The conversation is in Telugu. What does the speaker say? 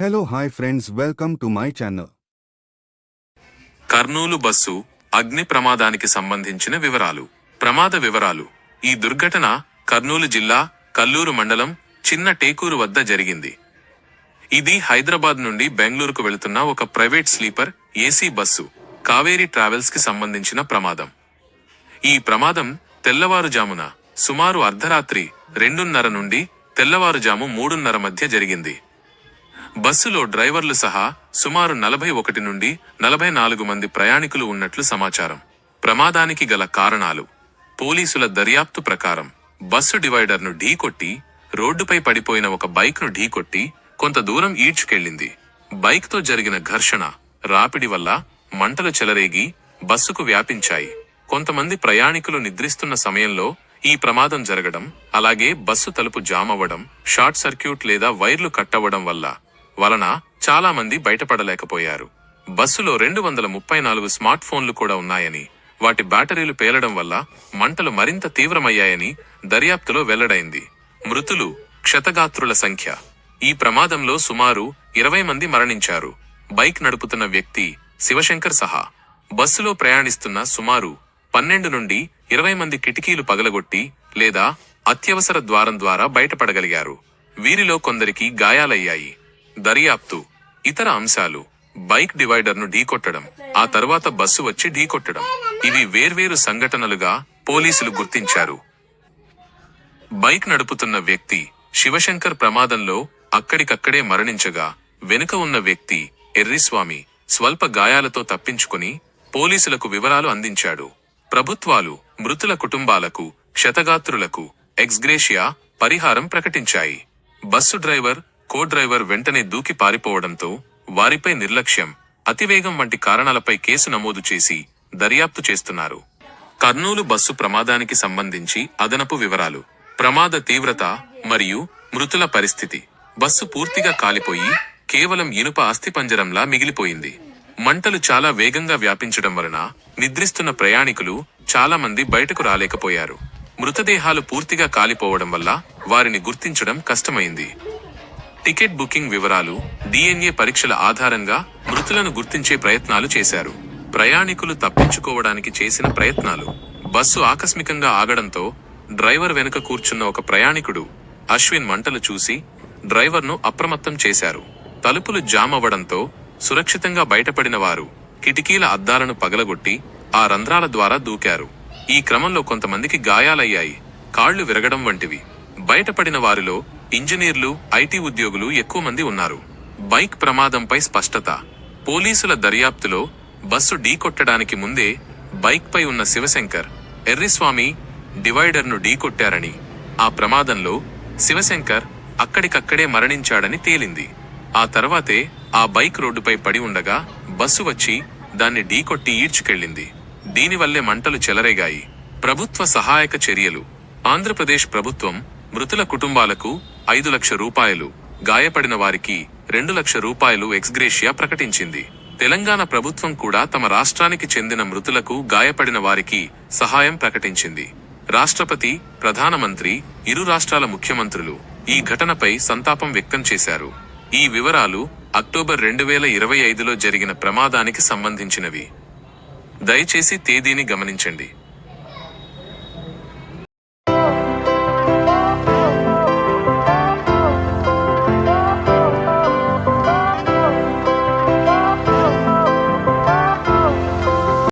Hello hi friends welcome to my channel Kurnool bus అగ్ని ప్రమాదానికి సంబంధించిన వివరాలు. ప్రమాద వివరాలు. ఈ దుర్ఘటన కర్నూలు జిల్లా కల్లూరు మండలం చిన్న టేకూరు వద్ద జరిగింది. ఇది హైదరాబాద్ నుండి బెంగళూరుకు వెళుతున్న ఒక private sleeper AC bus Kaveri ట్రావెల్స్కి సంబంధించిన ప్రమాదం. ఈ ప్రమాదం తెల్లవారుజామున సుమారు అర్ధరాత్రి రెండున్నర నుండి తెల్లవారుజాము మూడున్నర మధ్య జరిగింది. బస్సులో డ్రైవర్లు సహా సుమారు నలభై ఒకటి నుండి నలభై నాలుగు మంది ప్రయాణికులు ఉన్నట్లు సమాచారం. ప్రమాదానికి గల కారణాలు. పోలీసుల దర్యాప్తు ప్రకారం బస్సు డివైడర్ను ఢీకొట్టి రోడ్డుపై పడిపోయిన ఒక బైక్ను ఢీకొట్టి కొంత దూరం ఈడ్చుకెళ్ళింది బైక్తో జరిగిన ఘర్షణ రాపిడి వల్ల మంటలు చెలరేగి బస్సుకు వ్యాపించాయి. కొంతమంది ప్రయాణికులు నిద్రిస్తున్న సమయంలో ఈ ప్రమాదం జరగడం అలాగే బస్సు తలుపు జామ్ అవ్వడం షార్ట్ సర్క్యూట్ లేదా వైర్లు కట్టవడం వల్ల వలన చాలా మంది బయటపడలేకపోయారు. బస్సులో రెండు వందల ముప్పై నాలుగు స్మార్ట్ ఫోన్లు కూడా ఉన్నాయని వాటి బ్యాటరీలు పేలడం వల్ల మంటలు మరింత తీవ్రమయ్యాయని దర్యాప్తులో వెల్లడైంది. మృతులు క్షతగాత్రుల సంఖ్య. ఈ ప్రమాదంలో సుమారు ఇరవై మంది మరణించారు. బైక్ నడుపుతున్న వ్యక్తి శివశంకర్ సహా. బస్సులో ప్రయాణిస్తున్న సుమారు పన్నెండు నుండి ఇరవై మంది కిటికీలు పగలగొట్టి లేదా అత్యవసర ద్వారం ద్వారా బయటపడగలిగారు. వీరిలో కొందరికి గాయాలయ్యాయి. దర్యాప్తు. ఇతర అంశాలు. బైక్ డివైడర్ను ఢీకొట్టడం ఆ తర్వాత బస్సు వచ్చి ఢీకొట్టడం ఇవి వేర్వేరు సంఘటనలుగా పోలీసులు గుర్తించారు. బైక్ నడుపుతున్న వ్యక్తి శివశంకర్ ప్రమాదంలో అక్కడికక్కడే మరణించగా వెనుక ఉన్న వ్యక్తి ఎర్రిస్వామి స్వల్ప గాయాలతో తప్పించుకుని పోలీసులకు వివరాలు అందించాడు. ప్రభుత్వాలు మృతుల కుటుంబాలకు క్షతగాత్రులకు ఎక్స్గ్రేషియా పరిహారం ప్రకటించాయి. బస్సు డ్రైవర్ కో డ్రైవర్ వెంటనే దూకి పారిపోవడంతో వారిపై నిర్లక్ష్యం అతివేగం వంటి కారణాలపై కేసు నమోదు చేసి దర్యాప్తు చేస్తున్నారు. కర్నూలు బస్సు ప్రమాదానికి సంబంధించి అదనపు వివరాలు ప్రమాద తీవ్రత మరియు మృతుల పరిస్థితి. బస్సు పూర్తిగా కాలిపోయి కేవలం ఇనుప అస్థిపంజరంలా మిగిలిపోయింది. మంటలు చాలా వేగంగా వ్యాపించడం వలన నిద్రిస్తున్న ప్రయాణికులు చాలా మంది బయటకు రాలేకపోయారు. మృతదేహాలు పూర్తిగా కాలిపోవడం వల్ల వారిని గుర్తించడం కష్టమైంది. టికెట్ బుకింగ్ వివరాలు డిఎన్ఏ పరీక్షల ఆధారంగా మృతులను గుర్తించే ప్రయత్నాలు చేశారు. ప్రయాణికులు తప్పించుకోవడానికి చేసిన ప్రయత్నాలు. బస్సు ఆకస్మికంగా ఆగడంతో డ్రైవర్ వెనుక కూర్చున్న ఒక ప్రయాణికుడు అశ్విన్ మంటలు చూసి డ్రైవర్ను అప్రమత్తం చేశారు. తలుపులు జామ్ అవ్వడంతో సురక్షితంగా బయటపడిన వారు కిటికీల అద్దాలను పగలగొట్టి ఆ రంధ్రాల ద్వారా దూకారు. ఈ క్రమంలో కొంతమందికి గాయాలయ్యాయి కాళ్ళు విరగడం వంటివి. బయటపడిన వారిలో ఇంజనీర్లు ఐటీ ఉద్యోగులు ఎక్కువ మంది ఉన్నారు. బైక్ ప్రమాదంపై స్పష్టత. పోలీసుల దర్యాప్తులో బస్సు ఢీకొట్టడానికి ముందే బైక్పై ఉన్న శివశంకర్ ఎర్రిస్వామి డివైడర్ను ఢీకొట్టారని ఆ ప్రమాదంలో శివశంకర్ అక్కడికక్కడే మరణించాడని తేలింది. ఆ తర్వాతే ఆ బైక్ రోడ్డుపై పడి ఉండగా బస్సు వచ్చి దాన్ని ఢీకొట్టి ఈడ్చుకెళ్ళింది దీనివల్లే మంటలు చెలరేగాయి. ప్రభుత్వ సహాయక చర్యలు. ఆంధ్రప్రదేశ్ ప్రభుత్వం మృతుల కుటుంబాలకు ఐదు లక్ష రూపాయలు. గాయపడిన వారికి రెండు లక్ష రూపాయలు ఎక్స్గ్రేషియా ప్రకటించింది. తెలంగాణ ప్రభుత్వం కూడా తమ రాష్ట్రానికి చెందిన మృతులకు గాయపడిన వారికి సహాయం ప్రకటించింది. రాష్ట్రపతి ప్రధానమంత్రి ఇరు రాష్ట్రాల ముఖ్యమంత్రులు ఈ ఘటనపై సంతాపం వ్యక్తం చేశారు. ఈ వివరాలు అక్టోబర్ రెండు వేల ఇరవై ఐదులో జరిగిన ప్రమాదానికి సంబంధించినవి. దయచేసి తేదీని గమనించండి.